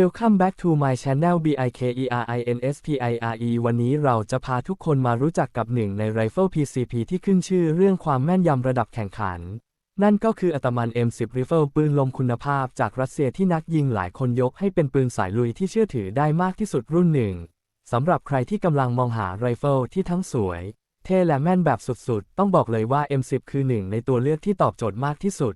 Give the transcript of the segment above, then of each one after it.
Welcome back to my channel BIKERINSPIRE วันนี้เราจะพาทุกคนมารู้จักกับหนึ่งในไรเฟิล PCP ที่ขึ้นชื่อเรื่องความแม่นยำระดับแข่งขัน นั่นก็คืออัตมัน M10 Rifle ปืนลมคุณภาพจากรัสเซียที่นักยิงหลายคนยกให้เป็นปืนสายลุยที่เชื่อถือได้มากที่สุดรุ่นหนึ่งสำหรับใครที่กำลังมองหาไรเฟิลที่ทั้งสวย เท่และแม่นแบบสุดๆ ต้องบอกเลยว่า M10 คือหนึ่งในตัวเลือกที่ตอบโจทย์มากที่สุด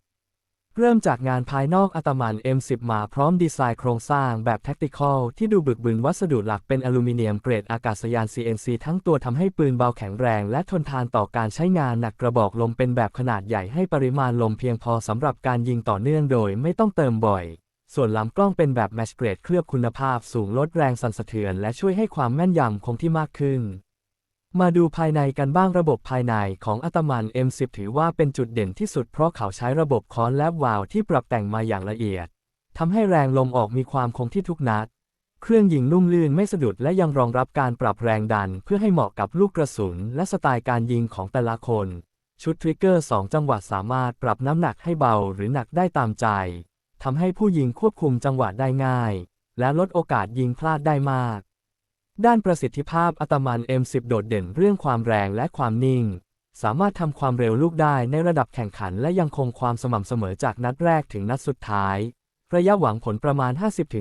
เริ่มจากงานภายนอกอัตมัน M10 มาพร้อมดีไซน์โครงสร้างแบบ Tactical ที่ดูบึกบึนวัสดุหลักเป็นอลูมิเนียมเกรดอากาศยาน CNC ทั้งตัวทำให้ปืนเบาแข็งแรง และทนทานต่อการใช้งานหนักกระบอกลมเป็นแบบขนาดใหญ่ให้ปริมาณลมเพียงพอสำหรับการยิงต่อเนื่องโดยไม่ต้องเติมบ่อย ส่วนลำกล้องเป็นแบบแมชเกรดเคลือบคุณภาพสูงลดแรงสั่นสะเทือน และช่วยให้ความแม่นยำคงที่มากขึ้น มาดูภายในกันบ้างระบบภายในของอัตมัน M10 ถือว่าเป็นจุดเด่นที่สุดเพราะเขาใช้ระบบค้อนและวาล์วที่ปรับแต่งมาอย่างละเอียดทำให้แรงลมออกมีความคงที่ทุกนัด เครื่องยิงนุ่มลื่นไม่สะดุดและยังรองรับการปรับแรงดันเพื่อให้เหมาะกับลูกกระสุน และสไตล์การยิงของแต่ละคน ชุดทริกเกอร์ 2 จังหวะสามารถปรับน้ำหนักให้เบาหรือหนักได้ตามใจทำให้ผู้ยิงควบคุมจังหวะได้ง่าย และลดโอกาสยิงพลาดได้มาก ด้านประสิทธิภาพอัตมัน M10 โดดเด่นเรื่องความแรงและความนิ่ง สามารถทำความเร็วลูกได้ในระดับแข่งขันและยังคงความสม่ำเสมอจากนัดแรกถึงนัดสุดท้าย ระยะหวังผลประมาณ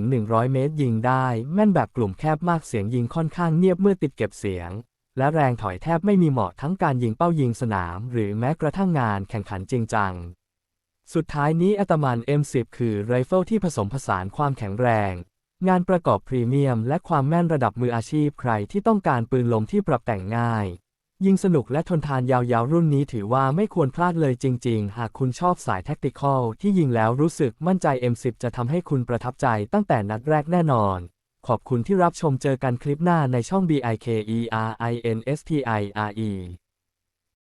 50-100 เมตรยิงได้ แม่นแบบกลุ่มแคบมากเสียงยิงค่อนข้างเงียบเมื่อติดเก็บเสียง และแรงถอยแทบไม่มีเหมาะทั้งการยิงเป้ายิงสนาม หรือแม้กระทั่งงานแข่งขันจริงจังสุดท้ายนี้อัตมัน M10 คือไรเฟิลที่ผสมผสานความแข็งแรง งานประกอบพรีเมียมและความแม่นระดับมืออาชีพใครที่ต้องการปืนลมที่ปรับแต่งง่าย ยิงสนุกและทนทานยาวๆรุ่นนี้ถือว่าไม่ควรพลาดเลยจริง ๆ หากคุณชอบสายแท็กติคอลที่ยิงแล้วรู้สึกมั่นใจ M10 จะทำให้คุณประทับใจตั้งแต่นัดแรกแน่นอน ขอบคุณที่รับชมเจอกันคลิปหน้าในช่อง BIKERINSPIRE